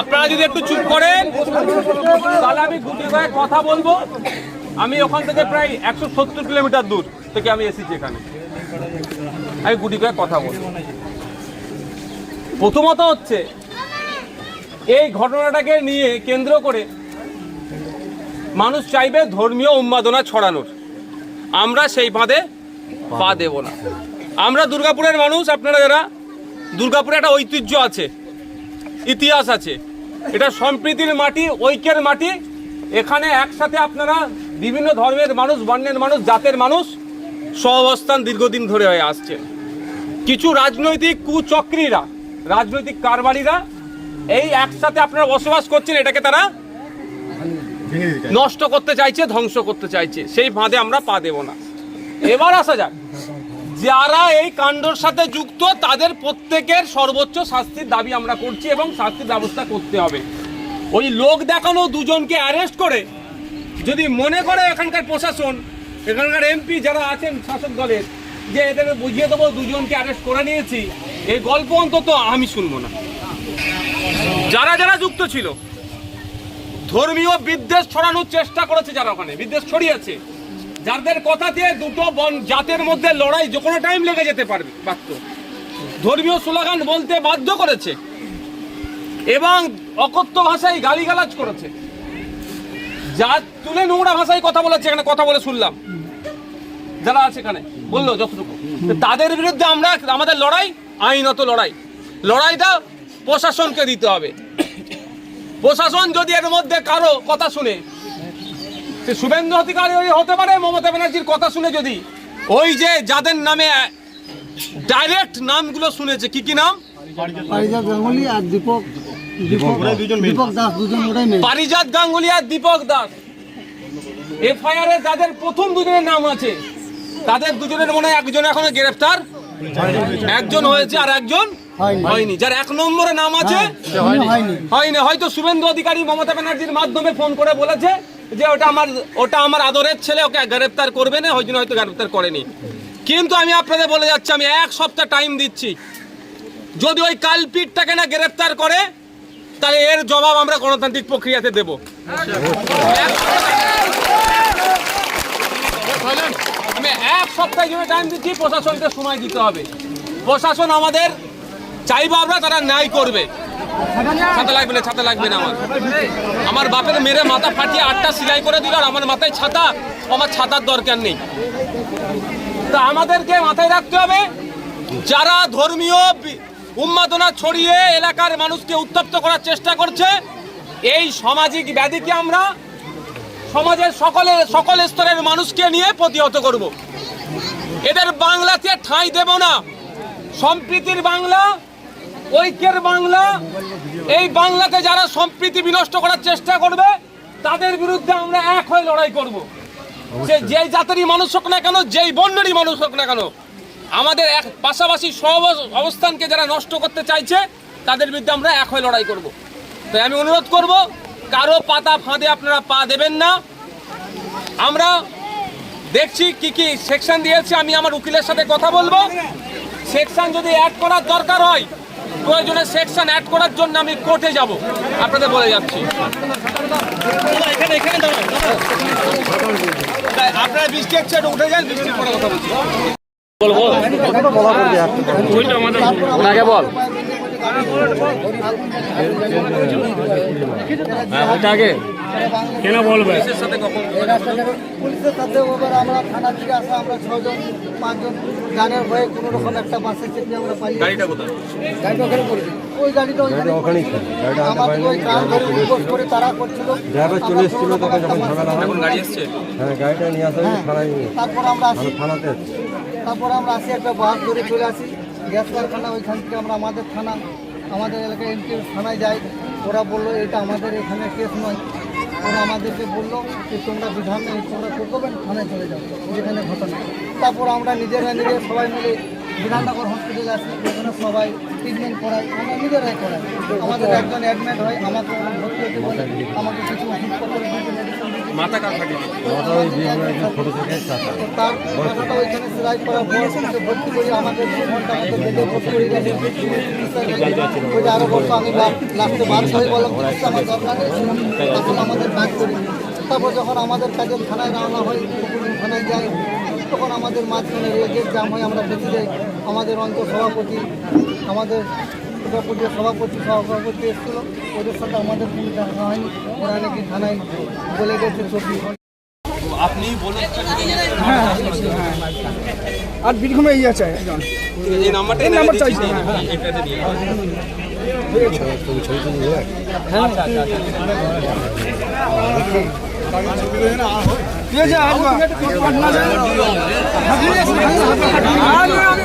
আপনারা যদি একটু চুপ করেন, তাহলে আমি গুটি কয়ে কথা বলব। আমি ওখান থেকে প্রায় একশো সত্তর কিলোমিটার দূর থেকে আমি এসেছি এখানে। আমি গুটি কয়ে কথা বলব। প্রথমত হচ্ছে, এই ঘটনাটাকে নিয়ে কেন্দ্র করে মানুষ চাইবে ধর্মীয় উন্মাদনা ছড়ানোর। আমরা সেই ফাঁদে পা দেব না। আমরা দুর্গাপুরের মানুষ, আপনারা যারা, দুর্গাপুরে একটা ঐতিহ্য আছে। ইতিহাস আছে। এটা সম্প্রীতির মাটি, ঐক্যের মাটি। এখানে একসাথে আপনারা বিভিন্ন ধর্মের মানুষ, বর্ণের মানুষ, জাতের মানুষ সহাবস্থান দীর্ঘদিন ধরে হয়ে আসছে। কিছু রাজনৈতিক কুচক্রীরা, রাজনৈতিক কারবারিরা এই একসাথে আপনারা বসবাস করছেন, এটাকে তারা নষ্ট করতে চাইছে, ধ্বংস করতে চাইছে। সেই ফাঁদে আমরা পা দেব না। এবার আসা যাক। যারা এই কাণ্ডর সাথে যুক্ত, তাদের প্রত্যেকের সর্বোচ্চ শাস্তির দাবি আমরা করছি এবং শাস্তির ব্যবস্থা করতে হবে। ওই লোক দেখানো দুজনকে অ্যারেস্ট করে, যদি মনে করে এখানকার প্রশাসন, এখানকার এমপি যারা আছেন শাসক দলের, যে এদেরকে বুঝিয়ে দেবো দুজনকে অ্যারেস্ট করে নিয়েছি, এই গল্প অন্তত আমি শুনব না। যারা যারা যুক্ত ছিল, ধর্মীয় বিদ্বেষ ছড়ানোর চেষ্টা করেছে যারা ওখানে, বিদ্বেষ ছড়িয়েছে যাদের কথাতে দুটো বন জাতের মধ্যে লড়াই যে কোনো টাইম লেগে যেতে পারবে পারত ধর্মীয় স্লোগান বলতে বাধ্য করেছে এবং অকথ্য ভাষায় গালিগালাজ করেছে। যা তুলে নোংরা ভাষায় কথা বলেছে, এখানে কথা বলে শুনলাম। যারা আছে এখানে, বলল যতটুকু। তাদের বিরুদ্ধে আমরা, আমাদের লড়াই, আইনত লড়াই। লড়াইটা প্রশাসনকে দিতে হবে। প্রশাসন যদি এর মধ্যে কারও কথা শুনে সে শুভেন্দু অধিকারী ওই হতে পারে মমতা ব্যানার্জির কথা শুনে যদি। ওই যে যাদের নামে ডাইরেক্ট নামগুলো শুনেছে কি কি নাম? পারিজাত গাঙ্গুলি আর দীপক দীপক দীপক দাস দুজন ওটাই পারিজাত গাঙ্গুলি আর দীপক দাস। এফআইআর এ যাদের প্রথম দুজনের নাম আছে তাদের দুজনের মনে হয় একজন এখনও গ্রেফতার একজন হয়েছে আর একজন হয়নি। যার এক নম্বরে নাম আছে হয়নি। হয়নি। হয়তো শুভেন্দু অধিকারী মমতা ব্যানার্জির মাধ্যমে ফোন করে বলেছে যে ওটা আমার ওটা আমার আদরের ছেলে ওকে গ্রেপ্তার করবে না ওই জন্য হয়তো গ্রেপ্তার করেনি। কিন্তু আমি আপনাদের বলে যাচ্ছি আমি এক সপ্তাহ টাইম দিচ্ছি। যদি ওই কালপিটটাকে না গ্রেপ্তার করে তাহলে এর জবাব আমরা গণতান্ত্রিক প্রক্রিয়াতে দেব। আমি এক সপ্তাহ জন্য টাইম দিচ্ছি প্রশাসনকে সময় দিতে হবে। প্রশাসন আমাদের চাইব আমরা, তারা ন্যায় করবে। ছাতা লাগবে না, ছাতা লাগবে না আমার। আমার বাপের মেরে মাথা ফাটিয়ে আটটা সিলাই করে দিল, আর আমার মাথায় ছাতা। আমার ছাতার দরকার নেই। তা আমাদেরকে মাথায় রাখতে হবে, যারা ধর্মীয় উন্মাদনা ছড়িয়ে এলাকার মানুষকে উত্তপ্ত করার চেষ্টা করছে, এই সামাজিক ব্যাধিকে আমরা সমাজের সকলে সকল স্তরের মানুষকে নিয়ে প্রতিহত করব। এদের বাংলাতে ঠাঁই দেব না। সম্প্রীতির বাংলা ঐক্যের বাংলা এই বাংলাতে যারা সম্প্রীতি বিনষ্ট করার চেষ্টা করবে তাদের বিরুদ্ধে আমরা এক হয়ে লড়াই করব। সে যেই জাতেরই মানুষ হোক না কেন যেই বর্ণেরই মানুষ হোক না কেন আমাদের এক পাশাপাশি সব অবস্থানকে যারা নষ্ট করতে চাইছে তাদের বিরুদ্ধে আমরা এক হয়ে লড়াই করব। তাই আমি অনুরোধ করব কারও পাতা ফাঁদে আপনারা পা দেবেন না। আমরা দেখছি কি কি সেকশন দিয়েছে আমি আমার উকিলের সাথে কথা বলব। সেকশন যদি অ্যাড করার দরকার হয় প্রয়োজনে সেকশন অ্যাড করার জন্য আমি কোর্টে যাব। আপনাদের বলে যাচ্ছি। আপনারা বৃষ্টি হচ্ছে উঠে যান বৃষ্টির পরে কথা বলছি। ওনাকে বল। হ্যাঁ ওইটা আগে। কেন বলবে? পুলিশের সাথে কখন পুলিশের সাথে এবার আমরা থানা থেকে আসা আমরা ছজন পাঁচজন গানের ভয়ে কোনো রকম একটা বাসে চেপে আমরা পালিয়ে গাড়িটা কোথায়? গাড়িটা ওখানে পড়েছে ওই গাড়িটা ওইখানে ওখানেই গাড়িটা আমাদের ওই গান ধরে উপোস করে তারা করছিল। ড্রাইভার চলে এসেছিল তখন যখন ঝামেলা হয় এখন গাড়ি এসছে? হ্যাঁ গাড়িটা নিয়ে আসা হয়েছে থানায় তারপর আমরা আসি। থানাতে তারপর আমরা আসি একটা বাস ধরে চলে আসি। গ্যাস কারখানা ওইখান থেকে আমরা আমাদের থানা আমাদের এলাকায় এমপি থানায় যাই। ওরা বলল এটা আমাদের এখানে কেস নয়। ওরা আমাদেরকে বলল যে তোমরা বিধান তোমরা করবেন থানায় চলে যাও, যেখানে ঘটনা। তারপর আমরা নিজেরা নিজে সবাই মিলে বিধাননগর হসপিটালে আসি, যেখানে সবাই ট্রিটমেন্ট করাই আমরা নিজেরাই করাই। আমাদের একজন অ্যাডমিট হয়, আমাকে ভর্তি হতে বলে, আমাকে কিছু ওষুধপত্র মাথা কার ফাটি মাথা ওই হয়ে থেকে তো তার কথাটা ওইখানে সেলাই পর ওকে ভর্তি করে আমাকে দু ঘণ্টা মতো বেডে ভর্তি করে গেছে ওইটা আরও বলতো আমি লাস্টে বাধ্য হয়ে বললাম আমার দরকার নেই। তখন আমাদের কাজ করি তারপর যখন আমাদের কাজে থানায় রওনা হয় থানায় যাই তখন আমাদের মাঝখানে রেগের জাম হয় আমরা বেঁচে যাই। আমাদের অঞ্চল সভাপতি আমাদের সভাপতি সভাপতি সভাপতি এসেছিল। ওদের সাথে আমাদের কোনো দেখা হয়নি। ওরা নাকি থানায় বলে গেছে ছবি। আপনি বলে আর বীরভূমে ইয়ে চাই একজন এই নাম্বারটা এই নাম্বার চাইছি, হ্যাঁ হ্যাঁ। এটাতে দিয়ে ঠিক আছে আসবা পাটনা যাই আজ আমি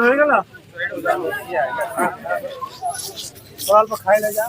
হয়ে। গেল অল্প খাইলে যা